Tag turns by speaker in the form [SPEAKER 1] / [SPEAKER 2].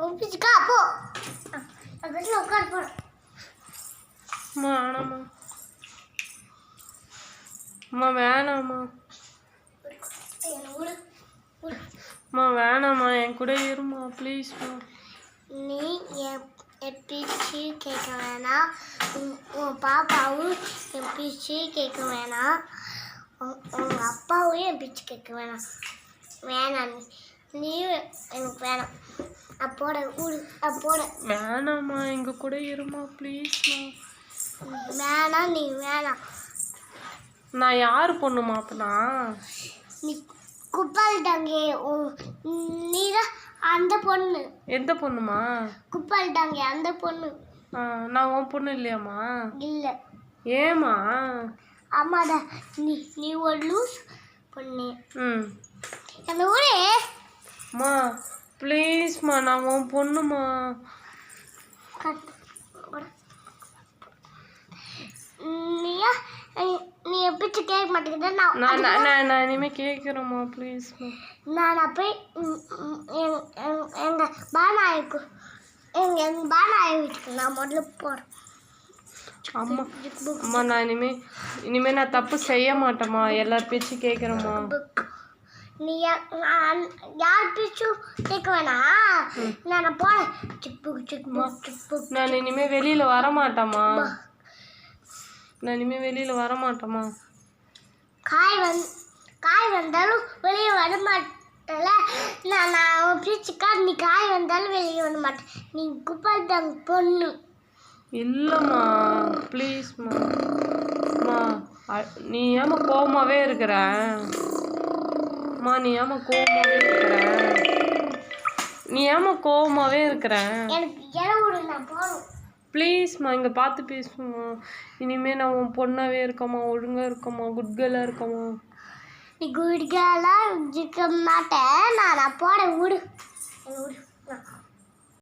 [SPEAKER 1] ஒப்பிச்சுக்கா போ பக்கத்தில் உட்கார போகிறேன்
[SPEAKER 2] ஆனாம்மா அம்மா வேணாம்மா அம்மா வேணாம்மா என் கூட இருமா ப்ளீஸ்
[SPEAKER 1] நீ என் பிச்சு கேட்க வேணாம் உன் பாப்பாவும் என் கேட்க வேணாம் உங்கள் அப்பாவும் என் பிச்சு கேட்க வேணாம் வேணாம் நீ எனக்கு வேணாம் அப்போட ஊடு அப்போட
[SPEAKER 2] வேணாம்மா எங்க கூட இருமா ப்ளீஸ்மா
[SPEAKER 1] வேணாம் நீ வேணாம்.
[SPEAKER 2] நான் யார் பொண்ணுமா அப்பனா
[SPEAKER 1] நீ குப்பால் டாங்கே நீ தான் அந்த பொண்ணு.
[SPEAKER 2] எந்த பொண்ணுமா?
[SPEAKER 1] குப்பால் டாங்கே அந்த பொண்ணு.
[SPEAKER 2] நான் உன் பொண்ணு இல்லையாம்மா?
[SPEAKER 1] இல்லை.
[SPEAKER 2] ஏமா
[SPEAKER 1] ஆமாடா நீ நீ ஒரு லூஸ் பொண்ணு.
[SPEAKER 2] ம்.
[SPEAKER 1] அந்த ஊரே.
[SPEAKER 2] அம்மா ப்ளீஸ்மா நான் உன் பொண்ணுமா
[SPEAKER 1] நீ- எப்படி கேட்க மாட்டேங்கிட்ட நான் நான் நான்
[SPEAKER 2] நான் நான் இனிமேல் கேட்குறேம்மா ப்ளீஸ்மா
[SPEAKER 1] நான் போய் ம், ம், எங்க- எங்க- எங்க பானாய்க்கு எங்க எங்க பானாய் வீட்டுக்கு நான் முதல்ல போகிறேன் அம்மா அம்மா நான்
[SPEAKER 2] இனிமே இனிமே நான் தப்பு செய்ய மாட்டேம்மா எல்லார் பேச்சும் கேட்குறேம்மா
[SPEAKER 1] நீ யார் பேச்சும் கேட்க வேணாம் நான் போகிறேன் சிப்பு சிப்பு சிப்பு நான்
[SPEAKER 2] இனிமே வெளியில வர மாட்டேம்மா நான் இனிமே வெளியில வர மாட்டேம்மா
[SPEAKER 1] காய் வந் காய் வந்தாலும் வெளியே வர மாட்டல நான் நான் உன் பேச்சுக்கா நீ காய் வந்தாலும் வெளியே வர மாட்டேன் நீ குப்பால் தாங்க பொண்ணு.
[SPEAKER 2] இல்லைம்மா. ப்ளீஸ்மா நீ ஏம்மா கோவமாவே இருக்கிற? அம்மா நீ ஏம்மா கோவமாவே இருக்கிற? நீ ஏம்மா கோவமாவே இருக்கிற? ப்ளீஸ்மா இங்கே பார்த்து பேசுமா இனிமே நான் உன் பொண்ணாவே இருக்கம்மா ஒழுங்கா இருக்கம்மா குட் கேர்ளாக இருக்கம்மா
[SPEAKER 1] நீ குடிக்கலாம் இருக்க மாட்டேன். நான் நான் போட விடு என்னை விடு